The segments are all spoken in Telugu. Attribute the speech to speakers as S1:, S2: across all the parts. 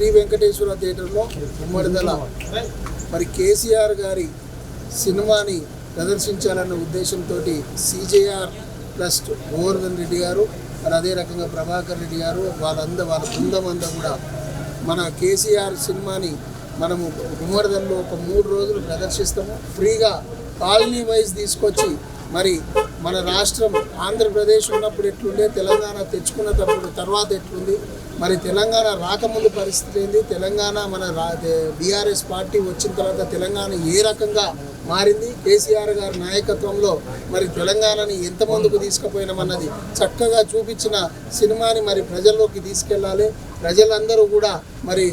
S1: శ్రీ వెంకటేశ్వర థియేటర్లో ఉమ్మడిదల. మరి కేసీఆర్ గారి సినిమాని ప్రదర్శించాలన్న ఉద్దేశంతో సిజేఆర్ ప్లస్ గోవర్ధన్ రెడ్డి గారు మరి అదే రకంగా ప్రభాకర్ రెడ్డి గారు వాళ్ళందరూ వాళ్ళ బృందం అంతా కూడా మన కేసీఆర్ సినిమాని మనము గుమ్మడిదల్లో ఒక మూడు రోజులు ప్రదర్శిస్తాము. ఫ్రీగా కాలనీ వైజ్ తీసుకొచ్చి మరి మన రాష్ట్రం ఆంధ్రప్రదేశ్ ఉన్నప్పుడు ఎట్లుండే తెలంగాణ తెచ్చుకున్నప్పుడు తర్వాత ఎట్లుంది మరి తెలంగాణ రాకముందు పరిస్థితి ఏంది? తెలంగాణ మన రా బీఆర్ఎస్ పార్టీ వచ్చిన తర్వాత తెలంగాణ ఏ రకంగా మారింది? కేసీఆర్ గారి నాయకత్వంలో మరి తెలంగాణని ఎంత ముందుకు తీసుకుపోయినామన్నది చక్కగా చూపించిన సినిమాని మరి ప్రజల్లోకి తీసుకెళ్ళాలి. ప్రజలందరూ కూడా మరి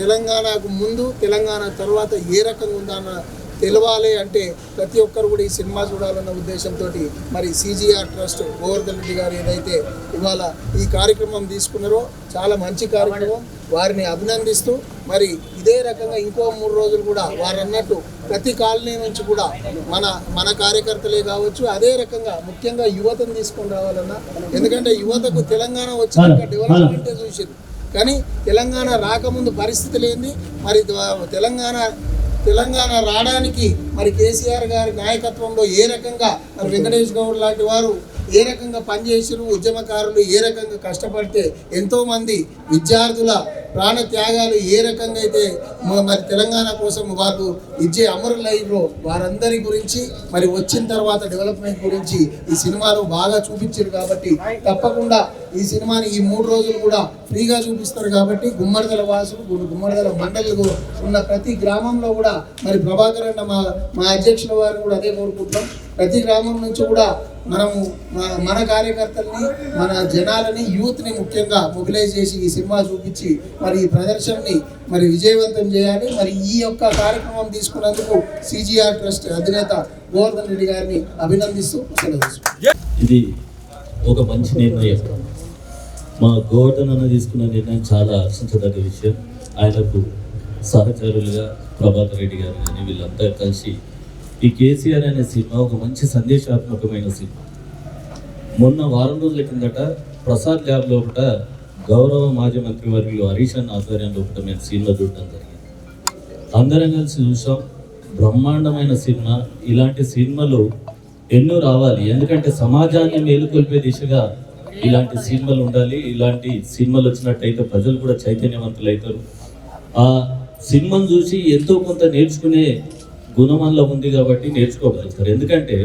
S1: తెలంగాణకు ముందు తెలంగాణ తర్వాత ఏ రకంగా ఉందన్న తెలవాలి అంటే ప్రతి ఒక్కరు కూడా ఈ సినిమా చూడాలన్న ఉద్దేశంతో మరి సిజిఆర్ ట్రస్ట్ గోవర్ధన్ రెడ్డి గారు ఏదైతే ఇవాళ ఈ కార్యక్రమం తీసుకున్నారో చాలా మంచి కార్యక్రమం. వారిని అభినందిస్తూ మరి ఇదే రకంగా ఇంకో మూడు రోజులు కూడా వారు అన్నట్టు ప్రతి కాలనీ నుంచి కూడా మన మన కార్యకర్తలే కావచ్చు అదే రకంగా ముఖ్యంగా యువతను తీసుకొని రావాలన్నా. ఎందుకంటే యువతకు తెలంగాణ వచ్చినాక డెవలప్మెంటే చూసింది కానీ తెలంగాణ రాకముందు పరిస్థితి లేని మరి తెలంగాణ తెలంగాణ రావడానికి మరి కేసీఆర్ గారి నాయకత్వంలో ఏ రకంగా మరి వెంకటేష్ గౌడ్ లాంటి వారు ఏ రకంగా పనిచేసారు ఉద్యమకారులు ఏ రకంగా కష్టపడితే ఎంతోమంది విద్యార్థుల ప్రాణ త్యాగాలు ఏ రకంగా అయితే మరి తెలంగాణ కోసం వారు ఇచ్చే అమరులైనో వారందరి గురించి మరి వచ్చిన తర్వాత డెవలప్మెంట్ గురించి ఈ సినిమాలో బాగా చూపించారు కాబట్టి తప్పకుండా ఈ సినిమాని ఈ మూడు రోజులు కూడా ఫ్రీగా చూపిస్తారు కాబట్టి గుమ్మడిదల వాసులు గుమ్మడిదల మండలిలో ఉన్న ప్రతి గ్రామంలో కూడా మరి ప్రభాకర్ అన్న మా మా అధ్యక్షుల వారు కూడా అదే కోరుకుంటున్నాం. ప్రతి గ్రామం నుంచి కూడా మనము మన- మన కార్యకర్తల్ని మన జనాలని యూత్ని ముఖ్యంగా మొబిలైజ్ చేసి ఈ సినిమా చూపించి మరి ఈ ప్రదర్శనని మరి విజయవంతం చేయాలి. మరి ఈ యొక్క కార్యక్రమం తీసుకున్నందుకు సిజిఆర్ ట్రస్ట్ అధినేత గోవర్ధన్ రెడ్డి గారిని అభినందిస్తూ సెలవు
S2: ఇది ఒక మంచి నిర్ణయం. మా గోవర్ధన్ అన్న తీసుకున్న నిర్ణయం చాలా హర్షించదగ్గ విషయం. ఆయనకు సహచరులుగా ప్రభాకర్ రెడ్డి గారు కానీ వీళ్ళంతా కలిసి ఈ కేసీఆర్ అనే సినిమా ఒక మంచి సందేశాత్మకమైన సినిమా. మొన్న వారం రోజుల కిందట ప్రసాద్ ల్యాబ్ లోపల గౌరవ మాజీ మంత్రి వర్యులు హరీష్ అన్న ఆధ్వర్యంలో ఒకటి మేము సినిమా చూడటం జరిగింది. అందరం కలిసి చూసాం. బ్రహ్మాండమైన సినిమా. ఇలాంటి సినిమాలు ఎన్నో రావాలి. ఎందుకంటే సమాజాన్ని మేలుకొల్పే దిశగా ఇలాంటి సినిమాలు ఉండాలి. ఇలాంటి సినిమాలు వచ్చినట్టయితే ప్రజలు కూడా చైతన్యవంతులు అవుతారు ఆ సినిమాను చూసి ఎంతో కొంత నేర్చుకునే గుణమంలో ఉంది కాబట్టి నేర్చుకోగలుగుతారు. ఎందుకంటే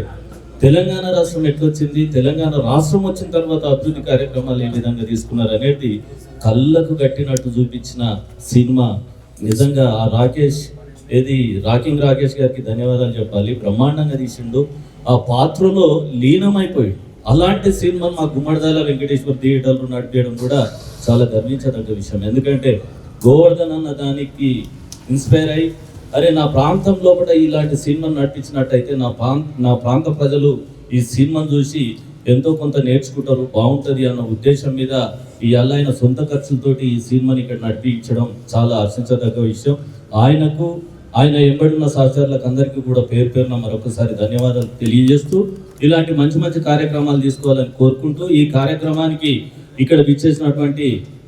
S2: తెలంగాణ రాష్ట్రం ఎట్లొచ్చింది? తెలంగాణ రాష్ట్రం వచ్చిన తర్వాత అభివృద్ధి కార్యక్రమాలు ఏ విధంగా తీసుకున్నారు అనేది కళ్ళకు కట్టినట్టు చూపించిన సినిమా. నిజంగా ఆ రాకేష్ ఏది రాకింగ్ రాకేష్ గారికి ధన్యవాదాలు చెప్పాలి. బ్రహ్మాండంగా తీసిండు. ఆ పాత్రలో లీనమైపోయి అలాంటి సినిమా మా గుమ్మడిదాల వెంకటేశ్వర థియేటర్లో నడిపేయడం కూడా చాలా గర్వించదగ్గ విషయం. ఎందుకంటే గోవర్ధన్ అన్న దానికి ఇన్స్పైర్ అయ్యి అరే నా ప్రాంతం లోపల ఇలాంటి సినిమాను నటించినట్టయితే నా ప్రాంత నా ప్రాంత ప్రజలు ఈ సినిమాను చూసి ఎంతో కొంత నేర్చుకుంటారు బాగుంటుంది అన్న ఉద్దేశం మీద ఈ ఆయన సొంత ఖర్చులతోటి ఈ సినిమాని ఇక్కడ నడిపించడం చాలా హర్షించదగ్గ విషయం. ఆయనకు ఆయన ఎంబడిన సహచరులకు అందరికీ కూడా పేరు పేరున మరొకసారి ధన్యవాదాలు తెలియజేస్తూ ఇలాంటి మంచి మంచి కార్యక్రమాలు తీసుకోవాలని కోరుకుంటూ ఈ కార్యక్రమానికి ఇక్కడ విచ్చేసినటువంటి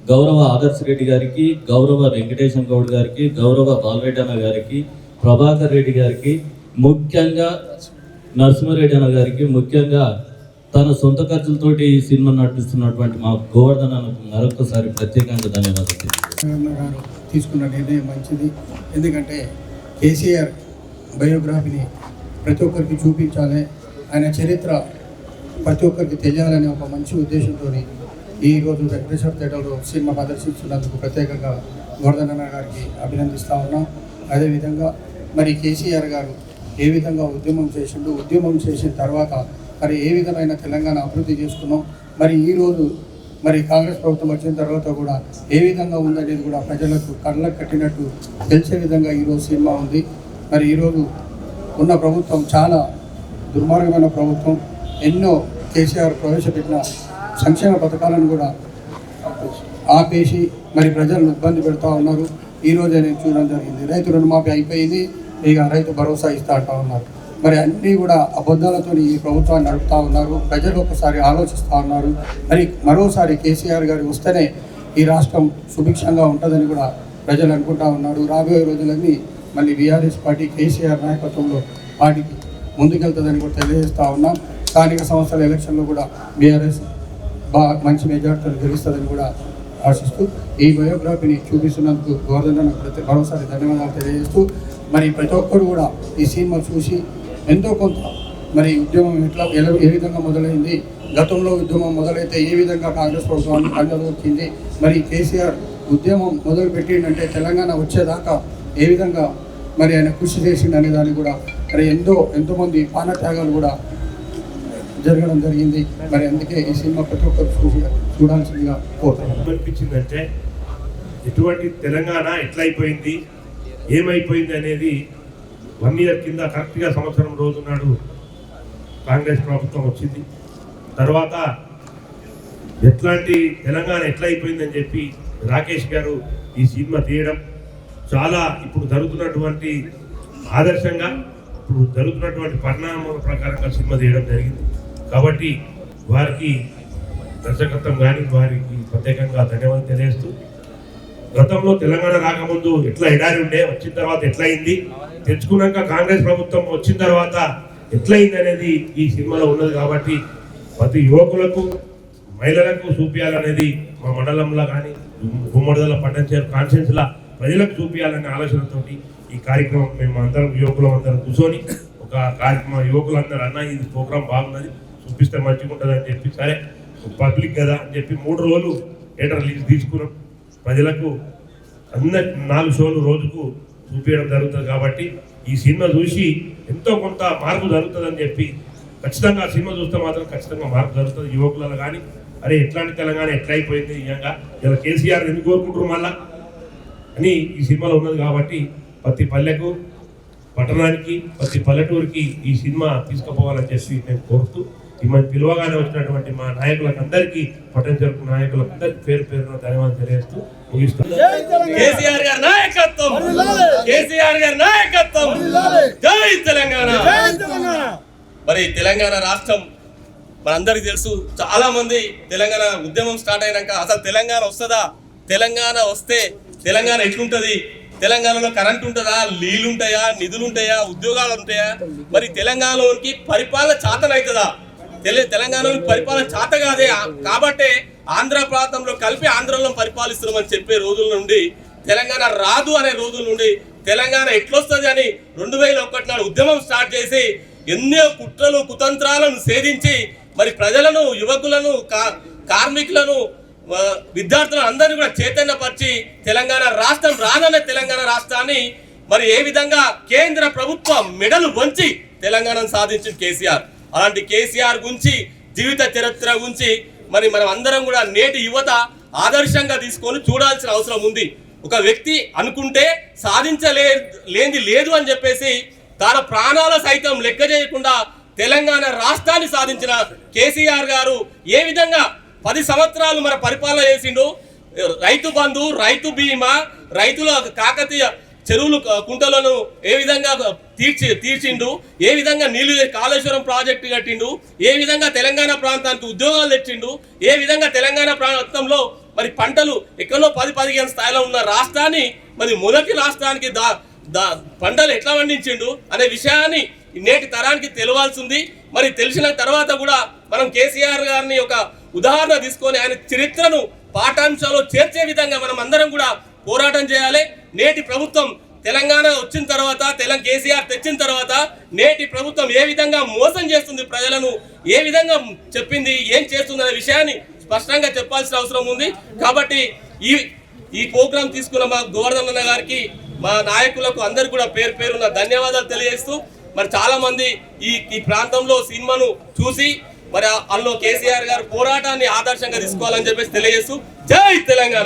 S2: గౌరవ ఆదర్శ్ రెడ్డి గారికి గౌరవ వెంకటేశం గౌడ్ గారికి గౌరవ బాలరెడ్డి అన్న గారికి ప్రభాకర్ రెడ్డి గారికి ముఖ్యంగా నరసింహారెడ్డి అన్న గారికి ముఖ్యంగా తన సొంత ఖర్చులతోటి ఈ సినిమా నడిపిస్తున్నటువంటి మా గోవర్ధన్ అన్నకు మరొకసారి ప్రత్యేకంగా ధన్యవాదాలు
S3: గారు తీసుకున్న నిర్ణయం మంచిది. ఎందుకంటే కేసీఆర్ బయోగ్రఫీని ప్రతి ఒక్కరికి చూపించాలి. ఆయన చరిత్ర ప్రతి ఒక్కరికి తెలియాలనే ఒక మంచి ఉద్దేశంతో ఈరోజు వెంకటేశ్వర థియేటర్లో సినిమా ప్రదర్శించినందుకు ప్రత్యేకంగా గోవర్ధన గారికి అభినందిస్తూ ఉన్నాం. అదేవిధంగా మరి కేసీఆర్ గారు ఏ విధంగా ఉద్యమం చేసిండు ఉద్యమం చేసిన తర్వాత మరి ఏ విధమైన తెలంగాణ అభివృద్ధి చేసుకున్నాం మరి ఈరోజు మరి కాంగ్రెస్ ప్రభుత్వం వచ్చిన తర్వాత కూడా ఏ విధంగా ఉందనేది కూడా ప్రజలకు కళ్ళకు కట్టినట్టు తెలిసే విధంగా ఈరోజు సినిమా ఉంది. మరి ఈరోజు ఉన్న ప్రభుత్వం చాలా దుర్మార్గమైన ప్రభుత్వం. ఎన్నో కేసీఆర్ ప్రవేశపెట్టిన సంక్షేమ పథకాలను కూడా ఆపేసి మరి ప్రజలను ఇబ్బంది పెడతా ఉన్నారు. ఈరోజు అనేది నేను చూడడం జరిగింది. రైతు రుణమాఫీ అయిపోయింది. ఇక రైతు భరోసా ఇస్తా అంటా ఉన్నారు. మరి అన్నీ కూడా అబద్ధాలతో ఈ ప్రభుత్వాన్ని నడుపుతా ఉన్నారు. ప్రజలు ఒకసారి ఆలోచిస్తూ ఉన్నారు. మరి మరోసారి కేసీఆర్ గారు వస్తేనే ఈ రాష్ట్రం సుభిక్షంగా ఉంటుందని కూడా ప్రజలు అనుకుంటా ఉన్నారు. రాబోయే రోజులన్నీ మళ్ళీ బీఆర్ఎస్ పార్టీ కేసీఆర్ నాయకత్వంలో పార్టీకి ముందుకెళ్తుందని కూడా తెలియజేస్తూ ఉన్నాం. స్థానిక సంస్థల ఎలక్షన్లో కూడా బీఆర్ఎస్ బాగా మంచి మెజార్టీలు గెలుస్తుందని కూడా ఆశిస్తూ ఈ బయోగ్రఫీని చూపిస్తున్నందుకు గవర్నర్ ప్రతి మరోసారి ధన్యవాదాలు తెలియజేస్తూ మరి ప్రతి ఒక్కరు కూడా ఈ సినిమా చూసి ఎంతో కొంత మరి ఉద్యమం ఎట్లా ఎలా- ఏ విధంగా మొదలైంది గతంలో ఉద్యమం మొదలైతే ఏ విధంగా కాంగ్రెస్ ప్రభుత్వాన్ని అందదొక్కింది మరి కేసీఆర్ ఉద్యమం మొదలు పెట్టిండంటే తెలంగాణ వచ్చేదాకా ఏ విధంగా మరి ఆయన కృషి చేసిండనే అనే దాన్ని కూడా మరి ఎంతో ఎంతోమంది పానత్యాగాలు కూడా జరగడం జరిగింది. మరి అందుకే ఈ సినిమా ప్రతి ఒక్కరు చూసి చూడాల్సిందిగా కోరుతున్నాను.
S4: అనిపించిందంటే ఎటువంటి తెలంగాణ ఎట్లయిపోయింది ఏమైపోయింది అనేది వన్ ఇయర్ కింద కరెక్ట్గా సంవత్సరం రోజు నాడు కాంగ్రెస్ ప్రభుత్వం వచ్చింది. తర్వాత ఎట్లాంటి తెలంగాణ ఎట్లయిపోయిందని చెప్పి రాకేష్ గారు ఈ సినిమా తీయడం చాలా ఇప్పుడు జరుగుతున్నటువంటి ఆదర్శంగా ఇప్పుడు జరుగుతున్నటువంటి పరిణామాల ప్రకారంగా సినిమా తీయడం జరిగింది. కాబట్టి వారికి దర్శకత్వం కానీ వారికి ప్రత్యేకంగా ధన్యవాదాలు తెలియజేస్తూ గతంలో తెలంగాణ రాకముందు ఎట్లా ఎడారి ఉండే వచ్చిన తర్వాత ఎట్లయింది తెచ్చుకున్నాక కాంగ్రెస్ ప్రభుత్వం వచ్చిన తర్వాత ఎట్లయింది అనేది ఈ సినిమాలో ఉన్నది కాబట్టి ప్రతి యువకులకు మహిళలకు చూపించాలనేది మా మండలంలో కానీ గుమ్మడిదల పట్టణచేరు కాన్షియన్స్లా ప్రజలకు చూపించాలనే ఆలోచనతో ఈ కార్యక్రమం మేము అందరం యువకులం అందరం కూర్చొని ఒక కార్యక్రమం యువకులందరూ అన్న ఇది ప్రోగ్రాం బాగున్నది. చూపిస్తే మంచిగా ఉంటుంది అని చెప్పి సరే పబ్లిక్ కదా అని చెప్పి మూడు రోజులు థియేటర్ రిలీజ్ తీసుకున్నాం. ప్రజలకు అందరి నాలుగు షోలు రోజుకు చూపించడం జరుగుతుంది కాబట్టి ఈ సినిమా చూసి ఎంతో కొంత మార్పు జరుగుతుందని చెప్పి ఖచ్చితంగా ఆ సినిమా చూస్తే మాత్రం ఖచ్చితంగా మార్పు జరుగుతుంది. యువకులలో కానీ అరే ఎట్లాంటి తెలంగాణ ఎట్లా అయిపోయింది నిజంగా? ఇలా కేసీఆర్ ఎందుకు కోరుకుంటారు మళ్ళా? అని ఈ సినిమాలో ఉన్నది కాబట్టి ప్రతి పల్లెకు పట్టణానికి ప్రతి పల్లెటూరికి ఈ సినిమా తీసుకుపోవాలని చెప్పి మేము కోరుతూ మిమ్మల్ని పిలువగానే వచ్చినటువంటి మా నాయకులకు అందరికీ పట్టణ జరుపు నాయకులకు అందరికీ పేరు పేరున ధన్యవాదాలు తెలియజేస్తూ ముగిస్తాను
S5: కేసీఆర్ గారి నాయకత్వం! కేసీఆర్ గారి నాయకత్వం! జై తెలంగాణ! మరి తెలంగాణ రాష్ట్రం మనందరికీ తెలుసు చాలా మంది తెలంగాణ ఉద్యమం స్టార్ట్ అయినాక అసలు తెలంగాణ వస్తుందా? తెలంగాణ వస్తే తెలంగాణ ఎట్లుంటది? తెలంగాణలో కరెంట్ ఉంటుందా? నీళ్ళు ఉంటాయా నిధులు ఉంటాయా ఉద్యోగాలు ఉంటాయా? మరి తెలంగాణలోనికి పరిపాలన చాతనవుతుందా తెలి తెలంగాణలో పరిపాలన చాత కాదే. కాబట్టే ఆంధ్ర ప్రాంతంలో కలిపి ఆంధ్రలో పరిపాలిస్తున్నామని చెప్పే రోజుల నుండి తెలంగాణ రాదు అనే రోజుల నుండి తెలంగాణ ఎట్లొస్తుంది అని రెండు వేల ఒకటి నాడు ఉద్యమం స్టార్ట్ చేసి ఎన్నో కుట్రలు కుతంత్రాలను సేధించి మరి ప్రజలను యువకులను కా- కార్మికులను విద్యార్థులను అందరినీ కూడా చైతన్యపరిచి తెలంగాణ రాష్ట్రం రాదనే తెలంగాణ రాష్ట్రాన్ని మరి ఏ విధంగా కేంద్ర ప్రభుత్వ మెడలు వంచి తెలంగాణను సాధించింది కేసీఆర్. అలాంటి కేసీఆర్ గురించి జీవిత చరిత్ర గురించి మరి మనం అందరం కూడా నేటి యువత ఆదర్శంగా తీసుకొని చూడాల్సిన అవసరం ఉంది. ఒక వ్యక్తి అనుకుంటే సాధించలే లేనిది లేదు అని చెప్పేసి తన ప్రాణాల సైతం లెక్క చేయకుండా తెలంగాణ రాష్ట్రాన్ని సాధించిన కేసీఆర్ గారు ఏ విధంగా పది సంవత్సరాలు మన పరిపాలన చేసిండు? రైతు బంధు రైతు బీమా రైతుల కాకతీయ చెరువులు కుంటలను ఏ విధంగా తీర్చి తీర్చిండు? ఏ విధంగా నీళ్ళు కాళేశ్వరం ప్రాజెక్టు కట్టిండు? ఏ విధంగా తెలంగాణ ప్రాంతానికి ఉద్యోగాలు తెచ్చిండు? ఏ విధంగా తెలంగాణ ప్రాంతంలో మరి పంటలు ఎక్కడో పది పదిహేను స్థాయిలో ఉన్న రాష్ట్రాన్ని మరి మొదటి రాష్ట్రానికి దా దా పంటలు ఎట్లా పండించిండు అనే విషయాన్ని నేటి తరానికి తెలియాల్సింది. మరి తెలిసిన తర్వాత కూడా మనం కేసీఆర్ గారిని ఒక ఉదాహరణ తీసుకొని ఆయన చరిత్రను పాఠాంశాల్లో చేర్చే విధంగా మనం అందరం కూడా పోరాటం చేయాలి. నేటి ప్రభుత్వం తెలంగాణ వచ్చిన తర్వాత తెలంగాణ కేసీఆర్ తెచ్చిన తర్వాత నేటి ప్రభుత్వం ఏ విధంగా మోసం చేస్తుంది ప్రజలను ఏ విధంగా చెప్పింది ఏం చేస్తుంది అనే విషయాన్ని స్పష్టంగా చెప్పాల్సిన అవసరం ఉంది. కాబట్టి ఈ ఈ ప్రోగ్రాం తీసుకున్న మా గోవర్ధన్ గారికి మా నాయకులకు అందరు కూడా పేరు పేరున్న ధన్యవాదాలు తెలియజేస్తూ మరి చాలామంది ఈ ఈ ప్రాంతంలో సినిమాను చూసి మరి అందులో కేసీఆర్ గారు పోరాటాన్ని ఆదర్శంగా తీసుకోవాలని చెప్పేసి తెలియజేస్తూ జై తెలంగాణ!